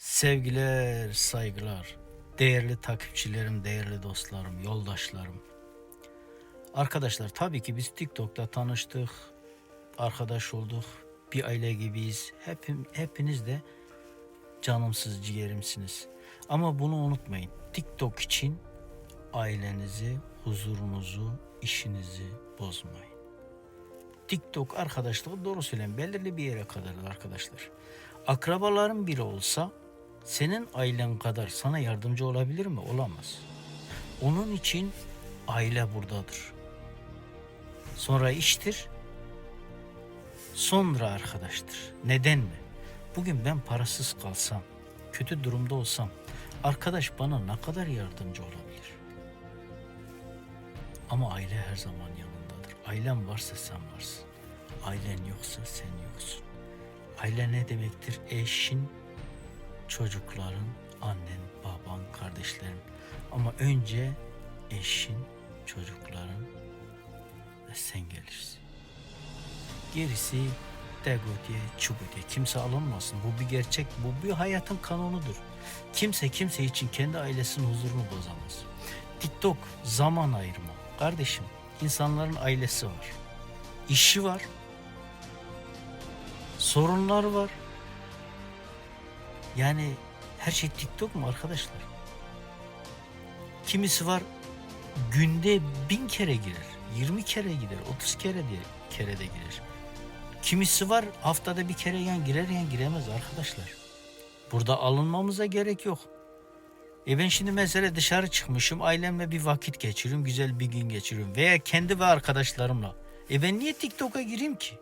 Sevgiler, saygılar. Değerli takipçilerim, değerli dostlarım, yoldaşlarım. Arkadaşlar tabii ki biz TikTok'ta tanıştık, arkadaş olduk, bir aile gibiyiz. Hepim, hepiniz de canımsız ciğerimsiniz. Ama bunu unutmayın. TikTok için ailenizi, huzurunuzu, işinizi bozmayın. TikTok arkadaşlığı doğru söyleyin belirli bir yere kadardır arkadaşlar. Akrabaların biri olsa senin ailen kadar sana yardımcı olabilir mi? Olamaz. Onun için aile buradadır. Sonra iştir. Sonra arkadaştır. Neden mi? Bugün ben parasız kalsam, kötü durumda olsam arkadaş bana ne kadar yardımcı olabilir? Ama aile her zaman yanındadır. Ailen varsa sen varsın. Ailen yoksa sen yoksun. Aile ne demektir? Eşin, çocukların, annen, baban, kardeşlerin. Ama önce eşin, çocukların ve sen gelirsin. Gerisi dego diye, çubu diye. Kimse alınmasın. Bu bir gerçek. Bu bir hayatın kanunudur. Kimse kimse için kendi ailesinin huzurunu bozamaz. TikTok zaman ayırma. Kardeşim insanların ailesi var. işi var. Sorunlar var. Yani her şey TikTok mu arkadaşlar? Kimisi var günde bin kere girer, 20 kere gider, 30 kere de, kere de girer. Kimisi var haftada bir kere yan girer yan giremez arkadaşlar. Burada alınmamıza gerek yok. E ben şimdi mesela dışarı çıkmışım ailemle bir vakit geçiriyorum, güzel bir gün geçiriyorum veya kendi ve arkadaşlarımla. E ben niye TikTok'a gireyim ki?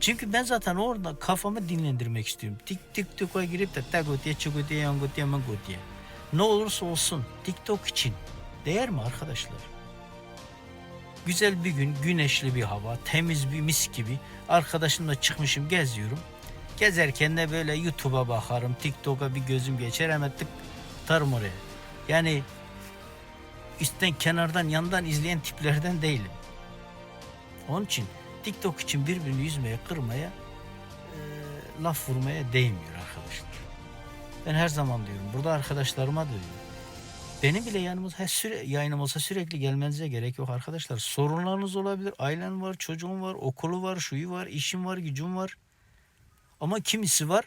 Çünkü ben zaten orada kafamı dinlendirmek istiyorum. Tik TikTok'a girip de tagotiye, çugotiye, yangotiye, mangotiye. Ne olursa olsun TikTok için değer mi arkadaşlar? Güzel bir gün, güneşli bir hava, temiz bir mis gibi arkadaşımla çıkmışım geziyorum. Gezerken de böyle YouTube'a bakarım, TikTok'a bir gözüm geçer hemen tık tarım oraya. Yani üstten, kenardan, yandan izleyen tiplerden değilim. Onun için TikTok için birbirini yüzmeye, kırmaya, e, laf vurmaya değmiyor arkadaşlar. Ben her zaman diyorum, burada arkadaşlarıma da diyorum. Benim bile yanımız her süre yayınım olsa sürekli gelmenize gerek yok arkadaşlar. Sorunlarınız olabilir. Ailen var, çocuğun var, okulu var, şuyu var, işin var, gücün var. Ama kimisi var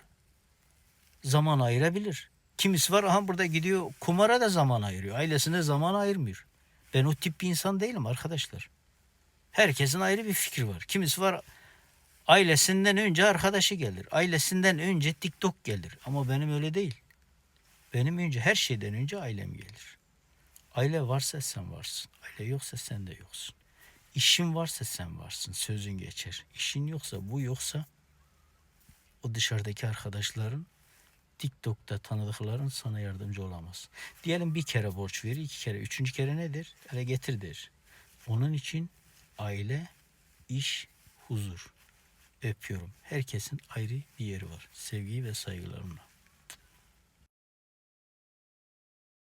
zaman ayırabilir. Kimisi var aha burada gidiyor kumara da zaman ayırıyor. Ailesine zaman ayırmıyor. Ben o tip bir insan değilim arkadaşlar. Herkesin ayrı bir fikri var. Kimisi var ailesinden önce arkadaşı gelir. Ailesinden önce TikTok gelir. Ama benim öyle değil. Benim önce her şeyden önce ailem gelir. Aile varsa sen varsın. Aile yoksa sen de yoksun. İşin varsa sen varsın. Sözün geçer. İşin yoksa bu yoksa o dışarıdaki arkadaşların TikTok'ta tanıdıkların sana yardımcı olamaz. Diyelim bir kere borç verir, iki kere, üçüncü kere nedir? Hele getir der. Onun için aile, iş, huzur. Öpüyorum. Herkesin ayrı bir yeri var. Sevgi ve saygılarımla.